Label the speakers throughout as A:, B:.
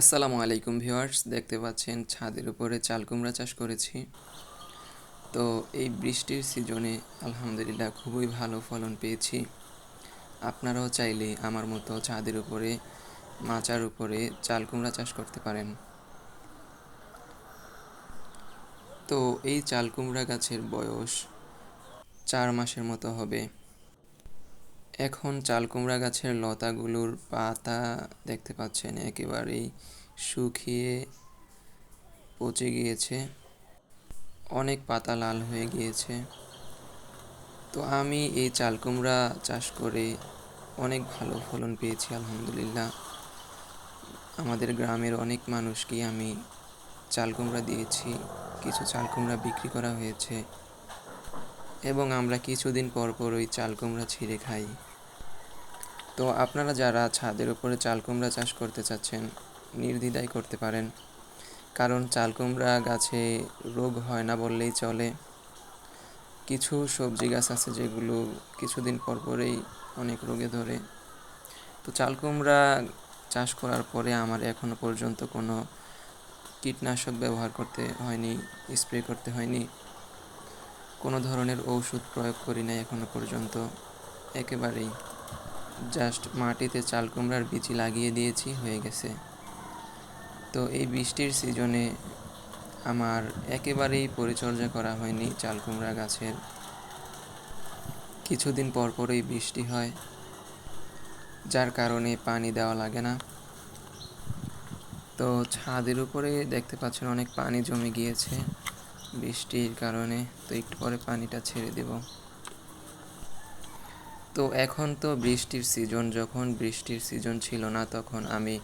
A: আসসালামু আলাইকুম ভিউয়ার্স, দেখতে পাচ্ছেন ছাদের উপরে চাল কুমড়া চাষ করেছি। তো এই বৃষ্টির সিজনে আলহামদুলিল্লাহ খুবই ভালো ফলন পেয়েছি। আপনারাও চাইলে আমার মতো ছাদের উপরে, মাচার উপরে চাল কুমড়া চাষ করতে পারেন। তো এই চাল কুমড়া গাছের বয়স চার মাসের মতো হবে। এখন চাল কুমড়া গাছের লতাগুলোর পাতা দেখতে পাচ্ছেন, একেবারেই শুকিয়ে পচে গিয়েছে। অনেক পাতা লাল হয়ে গিয়েছে। তো আমি এই চাল কুমড়া চাষ করে অনেক ভালো ফলন পেয়েছি, আলহামদুলিল্লাহ। আমাদের গ্রামের অনেক মানুষকে আমি চাল কুমড়া দিয়েছি, কিছু চাল কুমড়া বিক্রি করা হয়েছে। এবং আমরা কিছুদিন পর পর ওই চাল কুমড়া ছিঁড়ে খাই। তো আপনারা যারা ছাদের উপরে চাল কুমড়া চাষ করতে চাচ্ছেন, নির্দ্বিধায় করতে পারেন। কারণ চাল কুমড়া গাছে রোগ হয় না বললেই চলে। কিছু সবজি গাছ আছে যেগুলো কিছুদিন পর পরেই অনেক রোগে ধরে। তো চাল কুমড়া চাষ করার পরে আমার এখনও পর্যন্ত কোনো কীটনাশক ব্যবহার করতে হয়নি, স্প্রে করতে হয়নি। কোনো ধরনের ঔষধ প্রয়োগ করি নাই এখনও পর্যন্ত। একেবারেই। জাস্ট মাটিতে চাল কুমড়ার বিচি লাগিয়ে দিয়েছি, হয়ে গেছে। তো এই বৃষ্টির সিজনে আমার একেবারেই পরিচর্যা করা হয়নি চাল কুমড়া গাছের। কিছুদিন পর পরই বৃষ্টি হয়, যার কারণে পানি দেওয়া লাগে না। তো ছাদের উপরে দেখতে পাচ্ছেন অনেক পানি জমে গিয়েছে বৃষ্টির কারণে, তো একটু পরে পানিটা ছেড়ে দেব। তো এখন তো বৃষ্টির সিজন যখন বৃষ্টির সিজন ছিল না, তখন আমি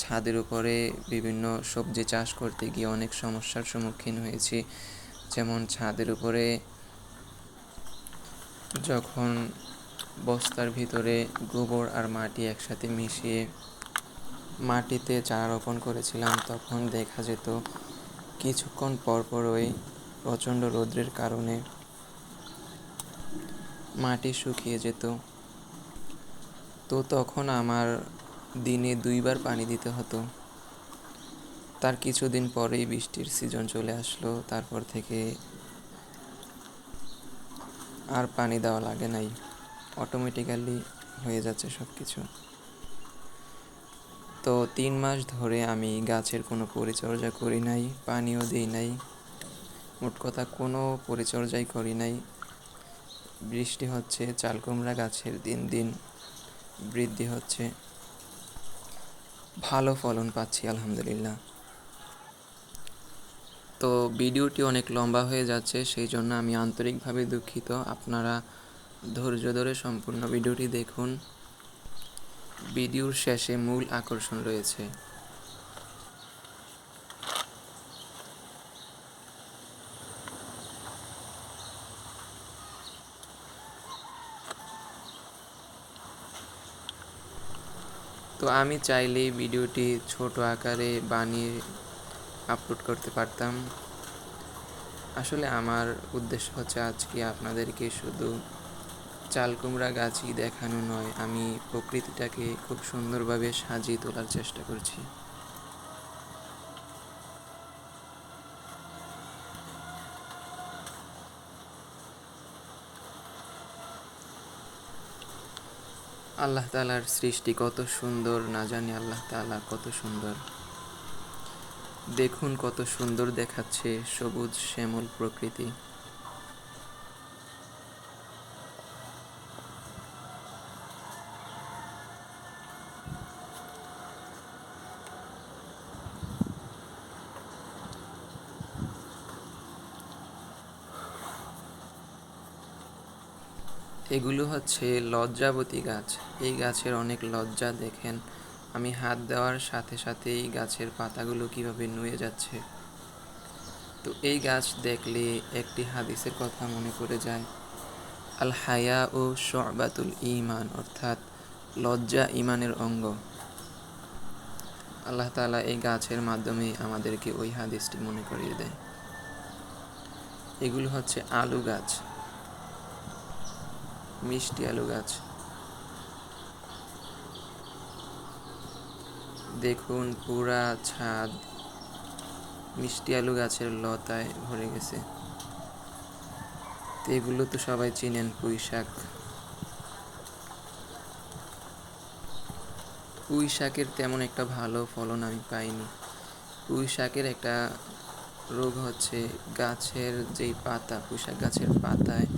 A: ছাদের উপরে বিভিন্ন সবজি চাষ করতে গিয়ে অনেক সমস্যার সম্মুখীন হয়েছি। যেমন ছাদের উপরে যখন বস্তার ভিতরে গোবর আর মাটি একসাথে মিশিয়ে মাটিতে চারা রোপণ করেছিলাম, তখন দেখা যেত কিছুক্ষণ পরপরই প্রচণ্ড রৌদ্রের কারণে মাটি শুকিয়ে যেত। তো তখন আমার দিনে দুইবার পানি দিতে হতো। তার কিছুদিন পরেই বৃষ্টির সিজন চলে আসলো। তারপর থেকে আর পানি দেওয়া লাগে নাই। অটোমেটিক্যালি হয়ে যাচ্ছে সব কিছু তো তিন মাস ধরে আমি গাছের কোনো পরিচর্যা করি নাই, পানিও দিই নাই। মোট কথা কোনো পরিচর্যাই করি নাই। বৃষ্টি হচ্ছে, চাল কুমড়া গাছের দিন দিন বৃদ্ধি হচ্ছে। ভালো ফলন পাচ্ছি, আলহামদুলিল্লাহ। তো ভিডিওটি অনেক লম্বা হয়ে যাচ্ছে, সেই জন্য আমি আন্তরিকভাবে দুঃখিত। আপনারা ধৈর্য ধরে সম্পূর্ণ ভিডিওটি দেখুন। ভিডিওর শেষে মূল আকর্ষণ রয়েছে। তো আমি চাইলেই ভিডিওটি ছোট আকারে বানিয়ে আপলোড করতে পারতাম। আসলে আমার উদ্দেশ্য হচ্ছে আজকে আপনাদেরকে শুধু চাল কুমড়া গাছই দেখানো নয়, আমি প্রকৃতিটাকে খুব সুন্দরভাবে সাজিয়ে তোলার চেষ্টা করছি। আল্লাহ তালার সৃষ্টি কত সুন্দর, না জানি আল্লাহ তালা কত সুন্দর। দেখুন কত সুন্দর দেখাচ্ছে সবুজ শ্যামল প্রকৃতি। এগুলো হচ্ছে লজ্জাবতী গাছ। এই গাছের অনেক লজ্জা দেখেন। আমি হাত দেওয়ার সাথে সাথে এই গাছের পাতাগুলো কীভাবে নুয়ে যাচ্ছে। তো এই গাছ দেখলে একটি হাদিসের কথা মনে পড়ে যায়। আল হায়া ও শবাতুল ইমান অর্থাৎ লজ্জা ইমানের অঙ্গ। আল্লাহ তালা এই গাছের মাধ্যমে আমাদেরকে ওই হাদিসটি মনে করিয়ে দেয়। এগুলো হচ্ছে আলু গাছ। মিষ্টি আলু গাছ। দেখুন পুরা ছাদ মিষ্টি আলু গাছের লতায় ভরে গেছে। এগুলো তো সবাই চিনেন, পুঁই শাক। পুঁই শাকের তেমন একটা ভালো ফলন আমি পাইনি। পুঁই শাকের একটা রোগ হচ্ছে গাছের যেই পাতা, পুঁই শাক গাছের পাতায়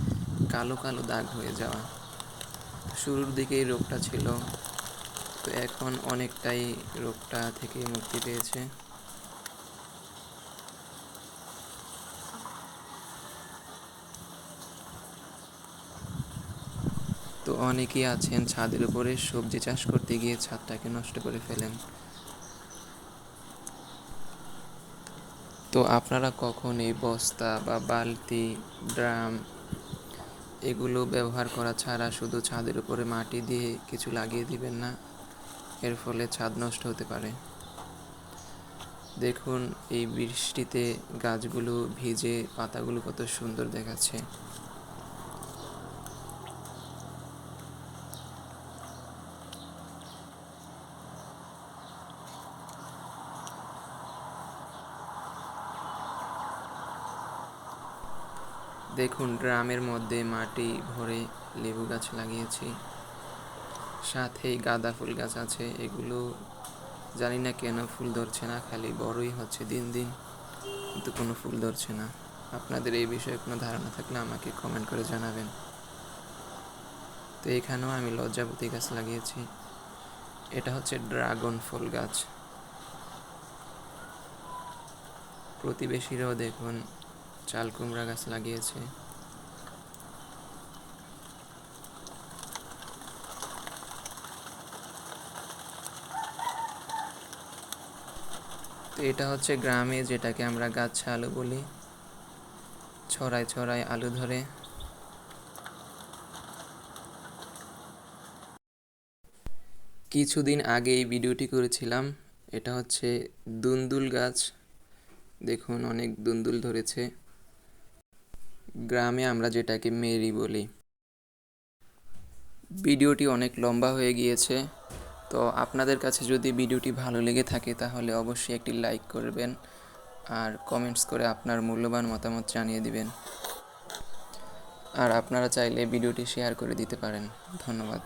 A: কালো কালো দাগ হয়ে যাওয়া। শুরুর দিকে এই রোগটা ছিল, তো এখন অনেকটাই রোগটা থেকে মুক্তি পেয়েছে। তো অনেকেই আছেন ছাদের উপরে, সবজি চাষ করতে গিয়ে ছাদটাকে নষ্ট করে ফেলেন। তো আপনারা কখন এই বস্তা বা বালতি, ড্রাম এগুলো ব্যবহার করা ছাড়া শুধু ছাদের উপরে মাটি দিয়ে কিছু লাগিয়ে দিবেন না, এর ফলে ছাদ নষ্ট হতে পারে। দেখুন, এই বৃষ্টিতে গাছগুলো ভিজে, পাতাগুলো কত সুন্দর দেখাচ্ছে। দেখুন, ড্রামের মধ্যে মাটি ভরে লেবু গাছ লাগিয়েছি। সাথেই গাঁদা ফুল গাছ আছে, এগুলো জানি না কেন ফুল ধরছে না, খালি বড়ই হচ্ছে দিন দিন, কিন্তু কোনো ফুল ধরছে না। আপনাদের এই বিষয়ে কোনো ধারণা থাকলে আমাকে কমেন্ট করে জানাবেন। তো এখানেও আমি লজ্জাপতি গাছ লাগিয়েছি। এটা হচ্ছে ড্রাগন ফুল গাছ। প্রতিবেশীরাও দেখুন চাল কুমড়া গাছ লাগিয়েছে। এটা হচ্ছে গ্রামে যেটাকে আমরা গাছ আলু বলি। ছড়ায় ছড়ায় আলু ধরে। কিছুদিন আগে এই ভিডিওটি করেছিলাম। এটা হচ্ছে দুন্দুল গাছ। দেখুন, অনেক দুন্দুল ধরেছে। গ্রামে আমরা যেটাকে মেরি বলি। ভিডিওটি অনেক লম্বা হয়ে গিয়েছে, তো আপনাদের কাছে যদি ভিডিওটি ভালো লেগে থাকে তাহলে অবশ্যই একটি লাইক করবেন আর কমেন্টস করে আপনার মূল্যবান মতামত জানিয়ে দিবেন। আর আপনারা চাইলে ভিডিওটি শেয়ার করে দিতে পারেন। ধন্যবাদ।